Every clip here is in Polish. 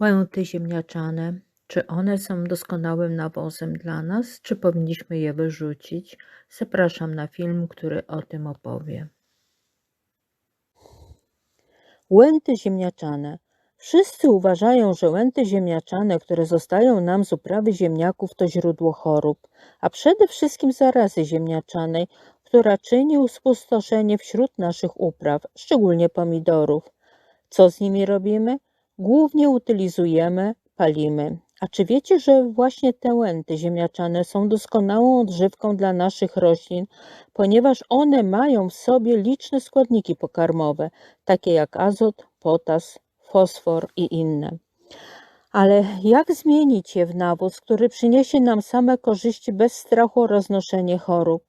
Łęty ziemniaczane, czy one są doskonałym nawozem dla nas, czy powinniśmy je wyrzucić? Zapraszam na film, który o tym opowie. Łęty ziemniaczane. Wszyscy uważają, że łęty ziemniaczane, które zostają nam z uprawy ziemniaków, to źródło chorób, a przede wszystkim zarazy ziemniaczanej, która czyni spustoszenie wśród naszych upraw, szczególnie pomidorów. Co z nimi robimy? Głównie utylizujemy, palimy. A czy wiecie, że właśnie te łęty ziemniaczane są doskonałą odżywką dla naszych roślin, ponieważ one mają w sobie liczne składniki pokarmowe, takie jak azot, potas, fosfor i inne. Ale jak zmienić je w nawóz, który przyniesie nam same korzyści bez strachu o roznoszenie chorób?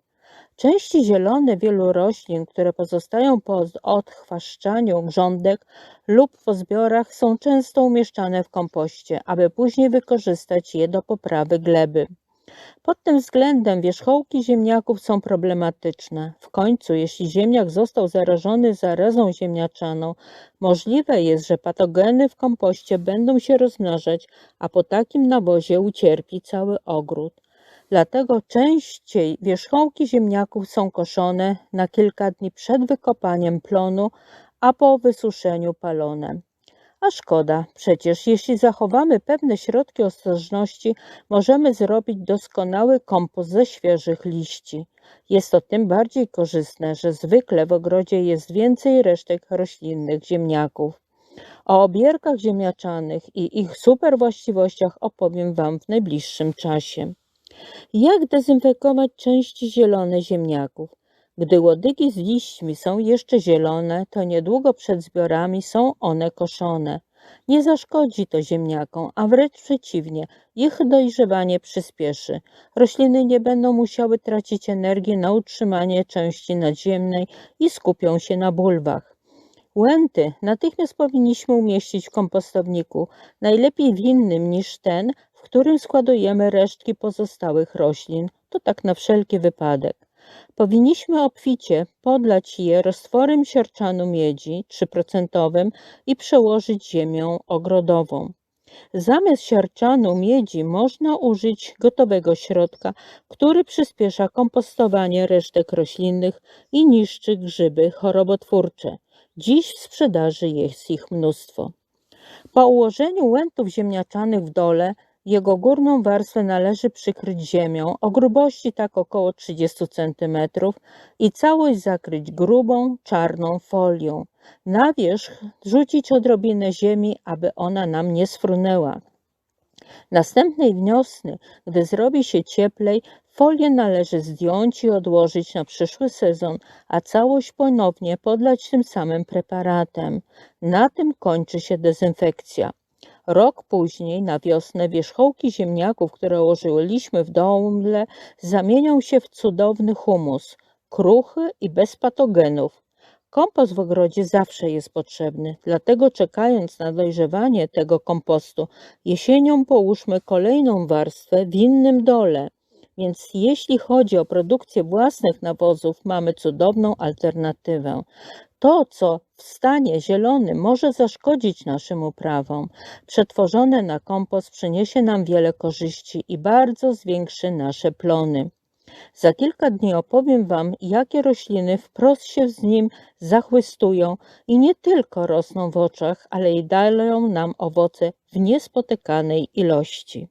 Części zielone wielu roślin, które pozostają po odchwaszczaniu grządek lub po zbiorach, są często umieszczane w kompoście, aby później wykorzystać je do poprawy gleby. Pod tym względem wierzchołki ziemniaków są problematyczne. W końcu, jeśli ziemniak został zarażony zarazą ziemniaczaną, możliwe jest, że patogeny w kompoście będą się rozmnażać, a po takim nawozie ucierpi cały ogród. Dlatego częściej wierzchołki ziemniaków są koszone na kilka dni przed wykopaniem plonu, a po wysuszeniu palone. A szkoda, przecież jeśli zachowamy pewne środki ostrożności, możemy zrobić doskonały kompost ze świeżych liści. Jest to tym bardziej korzystne, że zwykle w ogrodzie jest więcej resztek roślinnych ziemniaków. O obierkach ziemniaczanych i ich super właściwościach opowiem Wam w najbliższym czasie. Jak dezynfekować części zielone ziemniaków? Gdy łodygi z liśćmi są jeszcze zielone, to niedługo przed zbiorami są one koszone. Nie zaszkodzi to ziemniakom, a wręcz przeciwnie, ich dojrzewanie przyspieszy. Rośliny nie będą musiały tracić energii na utrzymanie części nadziemnej i skupią się na bulwach. Łęty natychmiast powinniśmy umieścić w kompostowniku, najlepiej w innym niż ten, w którym składujemy resztki pozostałych roślin. To tak na wszelki wypadek. Powinniśmy obficie podlać je roztworem siarczanu miedzi 3% i przełożyć ziemią ogrodową. Zamiast siarczanu miedzi można użyć gotowego środka, który przyspiesza kompostowanie resztek roślinnych i niszczy grzyby chorobotwórcze. Dziś w sprzedaży jest ich mnóstwo. Po ułożeniu łętów ziemniaczanych w dole jego górną warstwę należy przykryć ziemią o grubości tak około 30 cm i całość zakryć grubą, czarną folią. Na wierzch rzucić odrobinę ziemi, aby ona nam nie sfrunęła. Następnej wiosny, gdy zrobi się cieplej, folię należy zdjąć i odłożyć na przyszły sezon, a całość ponownie podlać tym samym preparatem. Na tym kończy się dezynfekcja. Rok później, na wiosnę, wierzchołki ziemniaków, które ułożyliśmy w dole, zamienią się w cudowny humus, kruchy i bez patogenów. Kompost w ogrodzie zawsze jest potrzebny, dlatego czekając na dojrzewanie tego kompostu, jesienią połóżmy kolejną warstwę w innym dole. Więc jeśli chodzi o produkcję własnych nawozów, mamy cudowną alternatywę. To, co w stanie zielonym może zaszkodzić naszym uprawom, przetworzone na kompost przyniesie nam wiele korzyści i bardzo zwiększy nasze plony. Za kilka dni opowiem Wam, jakie rośliny wprost się z nim zachwystują i nie tylko rosną w oczach, ale i dają nam owoce w niespotykanej ilości.